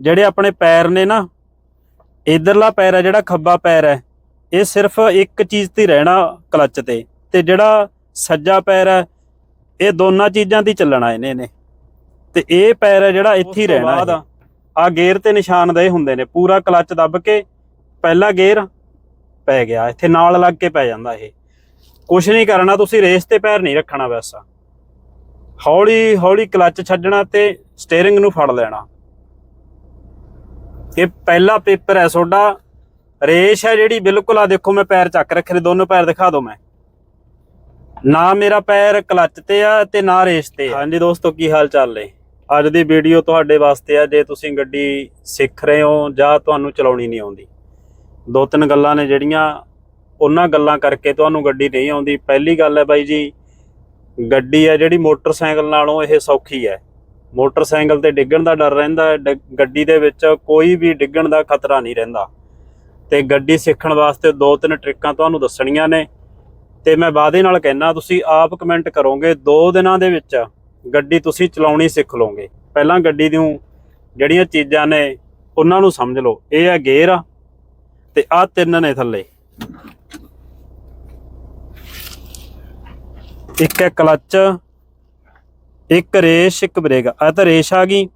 ਜਿਹੜੇ ਆਪਣੇ ਪੈਰ ਨੇ ਨਾ ਇਧਰਲਾ ਪੈਰ ਹੈ ਜਿਹੜਾ ਖੱਬਾ ਪੈਰ ਹੈ ਇਹ ਸਿਰਫ ਇੱਕ ਚੀਜ਼ ਤੇ ਹੀ ਰਹਿਣਾ ਕਲੱਚ ਤੇ ਤੇ ਜਿਹੜਾ ਸੱਜਾ ਪੈਰ ਹੈ ਇਹ ਦੋਨਾਂ ਚੀਜ਼ਾਂ ਹੀ ਚੱਲਣਾ ਇਹਨੇ ਨੇ। ਤੇ ਇਹ ਪੈਰ ਹੈ ਜਿਹੜਾ ਇੱਥੇ ਹੀ ਰਹਿਣਾ ਆ ਗੇਅਰ ਤੇ ਨਿਸ਼ਾਨਦੇਹ ਹੁੰਦੇ ਨੇ ਪੂਰਾ ਕਲੱਚ ਦੱਬ ਕੇ ਪਹਿਲਾ ਗੇਅਰ ਪੈ ਗਿਆ ਇੱਥੇ ਨਾਲ ਲੱਗ ਕੇ ਪੈ ਜਾਂਦਾ ਇਹ। ਕੁਝ ਨਹੀਂ ਕਰਨਾ ਤੁਸੀਂ ਰੇਸ ਤੇ ਪੈਰ ਨਹੀਂ ਰੱਖਣਾ ਵੈਸਾ। ਹੌਲੀ ਹੌਲੀ ਕਲੱਚ ਛੱਡਣਾ ਤੇ ਸਟੀਅਰਿੰਗ ਨੂੰ ਫੜ ਲੈਣਾ। ਇਹ ਪਹਿਲਾ ਪੇਪਰ ਹੈ ਤੁਹਾਡਾ ਰੇਸ ਹੈ ਜਿਹੜੀ, ਬਿਲਕੁਲ ਆ ਦੇਖੋ, ਮੈਂ ਪੈਰ ਚੱਕ ਰੱਖੇ ਨੇ, ਦੋਨੋਂ ਪੈਰ ਦਿਖਾ ਦਿਓ ਮੈਂ। ਨਾ ਮੇਰਾ ਪੈਰ ਕਲੱਚ ਤੇ ਆ ਤੇ ਨਾ ਰੇਸ ਤੇ ਹਾਂਜੀ ਦੋਸਤੋ, ਕੀ ਹਾਲ ਚਾਲ ਨੇ? ਅੱਜ ਦੀ ਵੀਡੀਓ ਤੁਹਾਡੇ ਵਾਸਤੇ ਆ, ਜੇ ਤੁਸੀਂ ਗੱਡੀ ਸਿੱਖ ਰਹੇ ਹੋ ਜਾਂ ਤੁਹਾਨੂੰ ਚਲਾਉਣੀ ਨਹੀਂ ਆਉਂਦੀ। ਦੋ ਤਿੰਨ ਗੱਲਾਂ ਨੇ ਜਿਹੜੀਆਂ, ਉਹਨਾਂ ਗੱਲਾਂ ਕਰਕੇ ਤੁਹਾਨੂੰ ਗੱਡੀ ਨਹੀਂ ਆਉਂਦੀ। ਪਹਿਲੀ ਗੱਲ ਹੈ ਬਾਈ ਜੀ, ਗੱਡੀ ਹੈ ਜਿਹੜੀ ਮੋਟਰਸਾਈਕਲ ਨਾਲੋਂ ਇਹ ਸੌਖੀ ਹੈ। ਮੋਟਰਸਾਈਕਲ ਤੇ ਡਿੱਗਣ ਦਾ ਡਰ ਰਹਿੰਦਾ ਹੈ ਡ- ਗੱਡੀ ਦੇ ਵਿੱਚ ਕੋਈ ਵੀ ਡਿੱਗਣ ਦਾ ਖਤਰਾ ਨਹੀਂ ਰਹਿੰਦਾ। ਤੇ ਗੱਡੀ ਸਿੱਖਣ ਵਾਸਤੇ ਦੋ ਤਿੰਨ ਟ੍ਰਿਕਾਂ ਤੁਹਾਨੂੰ ਦੱਸਣੀਆਂ ਨੇ। ਤੇ ਮੈਂ ਵਾਅਦੇ ਨਾਲ ਕਹਿਣਾ ਤੁਸੀਂ ਆਪ ਕਮੈਂਟ ਕਰੋਗੇ, ਦੋ ਦਿਨਾਂ ਦੇ ਵਿੱਚ ਗੱਡੀ ਤੁਸੀਂ ਚਲਾਉਣੀ ਸਿੱਖ ਲਓਗੇ। ਪਹਿਲਾਂ ਗੱਡੀ ਦੀਆਂ ਜਿਹੜੀਆਂ ਚੀਜ਼ਾਂ ਨੇ, ਉਹਨਾਂ ਨੂੰ ਸਮਝ ਲਓ। ਇਹ ਹੈ ਗੇਅਰ ਆ, ਤੇ ਆ ਤਿੰਨ ਨੇ ਥੱਲੇ। ਇੱਕ ਹੈ ਕਲੱਚ ਇੱਕ ਰੇਸ, ਇੱਕ ਬ੍ਰੇਕ। ਆ ਤਾਂ ਰੇਸ ਆ ਗਈ।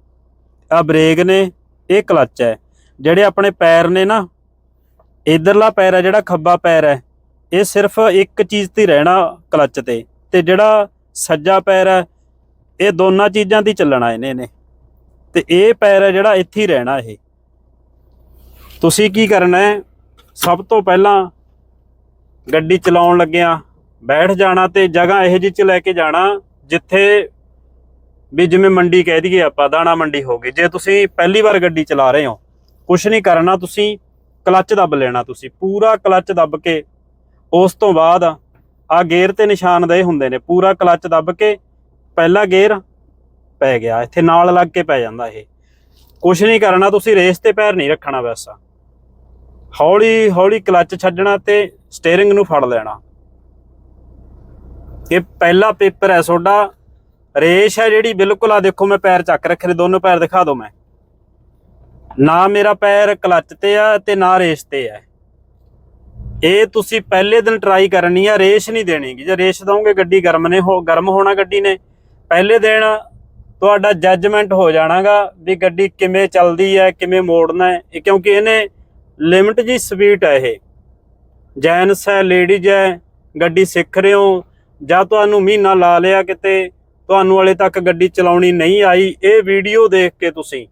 ਆ ਬ੍ਰੇਕ ਨੇ, ਇਹ ਕਲੱਚ ਹੈ। ਜਿਹੜੇ ਆਪਣੇ ਪੈਰ ਨੇ ਨਾ ਇਧਰਲਾ ਪੈਰ ਹੈ, ਜਿਹੜਾ ਖੱਬਾ ਪੈਰ ਹੈ, ਇਹ ਸਿਰਫ ਇੱਕ ਚੀਜ਼ ਤੇ ਰਹਿਣਾ ਕਲੱਚ ਤੇ। ਤੇ ਜਿਹੜਾ ਸੱਜਾ ਪੈਰ ਹੈ, ਇਹ ਦੋਨਾਂ ਚੀਜ਼ਾਂ ਤੇ ਚੱਲਣਾ ਇਹਨੇ ਨੇ। ਤੇ ਇਹ ਪੈਰ ਹੈ, ਜਿਹੜਾ ਇੱਥੇ ਹੀ ਰਹਿਣਾ ਇਹ। ਤੁਸੀਂ ਕੀ ਕਰਨਾ ਹੈ? ਸਭ ਤੋਂ ਪਹਿਲਾਂ ਗੱਡੀ ਚਲਾਉਣ ਲੱਗਿਆ, ਬੈਠ ਜਾਣਾ ਤੇ ਜਗ੍ਹਾ ਇਹੋ ਜਿਹੀ ਚ ਲੈ ਕੇ ਜਾਣਾ, ਜਿੱਥੇ ਵੀ ਜਿਵੇਂ ਮੰਡੀ ਕਹਿ ਦਈਏ ਆਪਾਂ, ਦਾਣਾ ਮੰਡੀ ਹੋ ਗਈ। ਜੇ ਤੁਸੀਂ ਪਹਿਲੀ ਵਾਰ ਗੱਡੀ ਚਲਾ ਰਹੇ ਹੋ ਕੁਝ ਨਹੀਂ ਕਰਨਾ, ਤੁਸੀਂ ਕਲੱਚ ਦੱਬ ਲੈਣਾ ਤੁਸੀਂ, ਪੂਰਾ ਕਲੱਚ ਦੱਬ ਕੇ, ਉਸ ਤੋਂ ਬਾਅਦ ਆ ਗੇਅਰ ਤੇ ਨਿਸ਼ਾਨਦੇਹ ਹੁੰਦੇ ਨੇ, ਪੂਰਾ ਕਲੱਚ ਦੱਬ ਕੇ, ਪਹਿਲਾ ਗੇਅਰ ਪੈ ਗਿਆ, ਇੱਥੇ ਨਾਲ ਲੱਗ ਕੇ ਪੈ ਜਾਂਦਾ ਇਹ। ਕੁਝ ਨਹੀਂ ਕਰਨਾ, ਤੁਸੀਂ ਰੇਸ ਤੇ ਪੈਰ ਨਹੀਂ ਰੱਖਣਾ ਵੈਸਾ ਹੌਲੀ ਹੌਲੀ ਕਲੱਚ ਛੱਡਣਾ ਤੇ ਸਟੀਅਰਿੰਗ ਨੂੰ ਫੜ ਲੈਣਾ। ਇਹ ਪਹਿਲਾ ਪੇਪਰ ਹੈ ਤੁਹਾਡਾ ਰੇਸ ਹੈ ਜਿਹੜੀ, ਬਿਲਕੁਲ ਆ ਦੇਖੋ, ਮੈਂ ਪੈਰ ਚੱਕ ਰੱਖੇ ਨੇ, ਦੋਨੋਂ ਪੈਰ ਦਿਖਾ ਦਿਓ ਮੈਂ। ਨਾ ਮੇਰਾ ਪੈਰ ਕਲੱਚ ਤੇ ਆ ਤੇ ਨਾ ਰੇਸ ਤੇ ਆ। ਇਹ ਤੁਸੀਂ ਪਹਿਲੇ ਦਿਨ ਟਰਾਈ ਕਰਨੀ ਆ, ਰੇਸ ਨਹੀਂ ਦੇਣੀਗੀ ਜੇ ਰੇਸ ਦਵੋਗੇ, ਗੱਡੀ ਗਰਮ ਨੇ ਹੋ, ਗਰਮ ਹੋਣਾ ਗੱਡੀ ਨੇ। ਪਹਿਲੇ ਦਿਨ ਤੁਹਾਡਾ ਜੱਜਮੈਂਟ ਹੋ ਜਾਣਾਗਾ ਵੀ ਗੱਡੀ ਕਿਵੇਂ ਚੱਲਦੀ ਹੈ, ਕਿਵੇਂ ਮੋੜਨਾ ਹੈ। ਇਹ ਕਿਉਂਕਿ ਇਹਨੇ ਲਿਮਟ ਜੀ ਸਪੀਡ ਹੈ ਇਹ। ਜੈਂਟਸ ਹੈ ਲੇਡੀਜ਼ ਹੈ, ਗੱਡੀ ਸਿੱਖ ਰਹੇ ਹੋ। ਜਾਂ ਤੁਹਾਨੂੰ ਮਹੀਨਾ ਲਾ ਲਿਆ ਕਿਤੇ ਤੁਹਾਨੂੰ ਹਲੇ ਤੱਕ ਗੱਡੀ ਚਲਾਉਣੀ ਨਹੀਂ ਆਈ, ਇਹ ਵੀਡੀਓ ਦੇਖ ਕੇ ਤੁਸੀਂ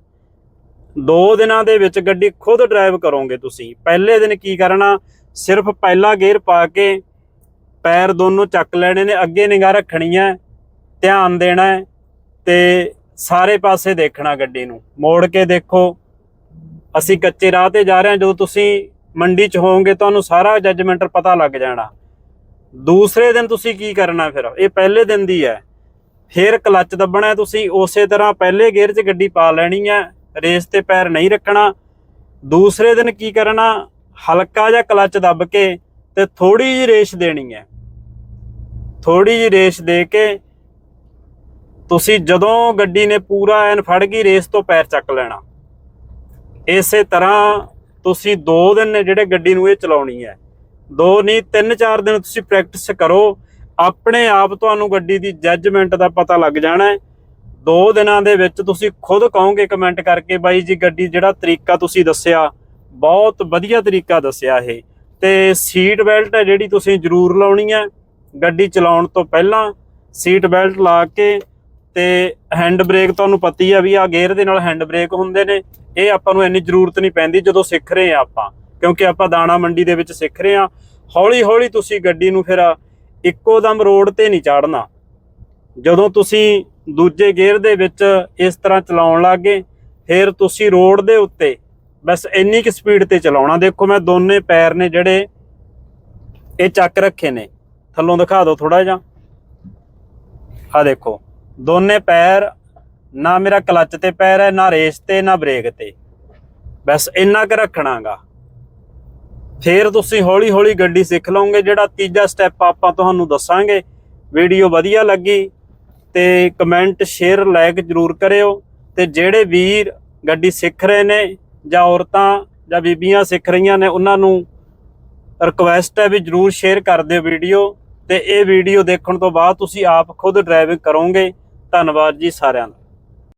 ਦੋ ਦਿਨਾਂ ਦੇ ਵਿੱਚ ਗੱਡੀ ਖੁਦ ਡਰਾਈਵ ਕਰੋਗੇ ਤੁਸੀਂ। ਪਹਿਲੇ ਦਿਨ ਕੀ ਕਰਨਾ, ਸਿਰਫ ਪਹਿਲਾ ਗੇਅਰ ਪਾ ਕੇ ਪੈਰ ਦੋਨੋਂ ਚੱਕ ਲੈਣੇ ਨੇ, ਅੱਗੇ ਨਿਗਾਹ ਰੱਖਣੀ ਹੈ, ਧਿਆਨ ਦੇਣਾ ਹੈ ਤੇ ਸਾਰੇ ਪਾਸੇ ਦੇਖਣਾ ਗੱਡੀ ਨੂੰ। ਮੋੜ ਕੇ ਦੇਖੋ, ਅਸੀਂ ਕੱਚੇ ਰਾਹ ਤੇ ਜਾ ਰਹੇ ਹਾਂ, ਜਦੋਂ ਤੁਸੀਂ ਮੰਡੀ 'ਚ ਹੋਵੋਗੇ ਤੁਹਾਨੂੰ ਸਾਰਾ ਜੱਜਮੈਂਟ ਪਤਾ ਲੱਗ ਜਾਣਾ। ਦੂਸਰੇ ਦਿਨ ਤੁਸੀਂ ਕੀ ਕਰਨਾ ਫਿਰ? ਇਹ ਪਹਿਲੇ ਦਿਨ ਦੀ ਹੈ। ਫਿਰ ਕਲੱਚ ਦੱਬਣਾ ਤੁਸੀਂ, ਉਸੇ ਤਰ੍ਹਾਂ ਪਹਿਲੇ ਗੇਅਰ 'ਚ ਗੱਡੀ ਪਾ ਲੈਣੀ ਹੈ, ਰੇਸ ਤੇ ਪੈਰ ਨਹੀਂ ਰੱਖਣਾ। ਦੂਸਰੇ ਦਿਨ ਕੀ ਕਰਨਾ, ਹਲਕਾ ਜਿਹਾ ਕਲੱਚ ਦੱਬ ਕੇ ਤੇ ਥੋੜੀ ਜਿਹੀ ਰੇਸ ਦੇਣੀ ਹੈ। ਥੋੜੀ ਜਿਹੀ ਰੇਸ ਦੇ ਕੇ ਤੁਸੀਂ ਜਦੋਂ ਗੱਡੀ ਨੇ ਪੂਰਾ ਐਨ ਫੜ ਗਈ, ਰੇਸ ਤੋਂ ਪੈਰ ਚੱਕ ਲੈਣਾ। ਇਸੇ ਤਰ੍ਹਾਂ ਤੁਸੀਂ 2 ਦਿਨ ਨੇ ਜਿਹੜੇ ਗੱਡੀ ਨੂੰ ਇਹ ਚਲਾਉਣੀ ਹੈ। ਦੋ ਨਹੀਂ 3-4 ਦਿਨ ਤੁਸੀਂ ਪ੍ਰੈਕਟਿਸ ਕਰੋ। ਆਪਣੇ ਆਪ ਤੁਹਾਨੂੰ ਗੱਡੀ ਦੀ ਜੱਜਮੈਂਟ ਦਾ ਪਤਾ ਲੱਗ ਜਾਣਾ ਹੈ। ਦੋ ਦਿਨਾਂ ਦੇ ਵਿੱਚ ਤੁਸੀਂ ਖੁਦ ਕਹੋਗੇ ਕਮੈਂਟ ਕਰਕੇ ਬਾਈ ਜੀ ਗੱਡੀ ਜਿਹੜਾ ਤਰੀਕਾ ਤੁਸੀਂ ਦੱਸਿਆ, ਬਹੁਤ ਵਧੀਆ ਤਰੀਕਾ ਦੱਸਿਆ ਇਹ। ਤੇ ਸੀਟ ਬੈਲਟ ਹੈ ਜਿਹੜੀ ਤੁਸੀਂ ਜ਼ਰੂਰ ਲਾਉਣੀ ਹੈ, ਗੱਡੀ ਚਲਾਉਣ ਤੋਂ ਪਹਿਲਾਂ ਸੀਟ ਬੈਲਟ ਲਾ ਕੇ ਤੇ ਹੈਂਡ ਬ੍ਰੇਕ ਤੁਹਾਨੂੰ ਪਤੀ ਆ ਵੀ ਆ ਗੇਅਰ ਦੇ ਨਾਲ ਹੈਂਡ ਬ੍ਰੇਕ ਹੁੰਦੇ ਨੇ, ਇਹ ਆਪਾਂ ਨੂੰ ਇੰਨੀ ਜ਼ਰੂਰਤ ਨਹੀਂ ਪੈਂਦੀ ਜਦੋਂ ਸਿੱਖ ਰਹੇ ਆ ਆਪਾਂ, ਕਿਉਂਕਿ ਆਪਾਂ ਦਾਣਾ ਮੰਡੀ ਦੇ ਵਿੱਚ ਸਿੱਖ ਰਹੇ ਆ ਹੌਲੀ ਹੌਲੀ ਤੁਸੀਂ ਗੱਡੀ ਨੂੰ ਫਿਰ ਇੱਕੋ ਦਮ ਰੋਡ ਤੇ ਨਹੀਂ ਚਾੜਨਾ ਜਦੋਂ ਤੁਸੀਂ ਦੂਜੇ ਗੇਅਰ ਦੇ ਵਿੱਚ ਇਸ ਤਰ੍ਹਾਂ ਚਲਾਉਣ ਲੱਗੇ ਫਿਰ ਤੁਸੀਂ ਰੋਡ ਦੇ ਉੱਤੇ ਬਸ ਇੰਨੀ ਕਿ ਸਪੀਡ ਤੇ ਚਲਾਉਣਾ। ਦੇਖੋ ਮੈਂ ਦੋਨੇ ਪੈਰ ਨੇ ਜਿਹੜੇ ਇਹ ਚੱਕ ਰੱਖੇ ਨੇ। ਥੱਲੋਂ ਦਿਖਾ ਦਿਓ ਥੋੜਾ ਜਿਹਾ। ਆ ਦੇਖੋ, ਦੋਨੇ ਪੈਰ ਨਾ ਮੇਰਾ ਕਲੱਚ ਤੇ ਪੈਰ ਹੈ, ਨਾ ਰੇਸ ਤੇ, ਨਾ ਬ੍ਰੇਕ ਤੇ। ਬਸ ਇੰਨਾ ਕੁ ਰੱਖਣਾਗਾ। ਫਿਰ ਤੁਸੀਂ ਹੌਲੀ ਹੌਲੀ ਗੱਡੀ ਸਿੱਖ ਲਓਗੇ, ਜਿਹੜਾ ਤੀਜਾ ਸਟੈਪ ਆਪਾਂ ਤੁਹਾਨੂੰ ਦੱਸਾਂਗੇ। ਵੀਡੀਓ ਵਧੀਆ ਲੱਗੀ ਤੇ ਕਮੈਂਟ ਸ਼ੇਅਰ ਲਾਈਕ ਜਰੂਰ ਕਰਿਓ ਤੇ ਜਿਹੜੇ ਵੀਰ ਗੱਡੀ ਸਿੱਖ ਰਹੇ ਨੇ ਜਾਂ ਔਰਤਾਂ ਜਾਂ ਬੀਬੀਆਂ ਸਿੱਖ ਰਹੀਆਂ ਨੇ, ਉਹਨਾਂ ਨੂੰ ਰਿਕੁਐਸਟ ਹੈ ਵੀ ਜਰੂਰ ਸ਼ੇਅਰ ਕਰ ਦਿਓ ਵੀਡੀਓ ਤੇ ਇਹ ਵੀਡੀਓ ਦੇਖਣ ਤੋਂ ਬਾਅਦ ਤੁਸੀਂ ਆਪ ਖੁਦ ਡਰਾਈਵਿੰਗ ਕਰੋਗੇ। ਧੰਨਵਾਦ ਜੀ ਸਾਰਿਆਂ ਦਾ।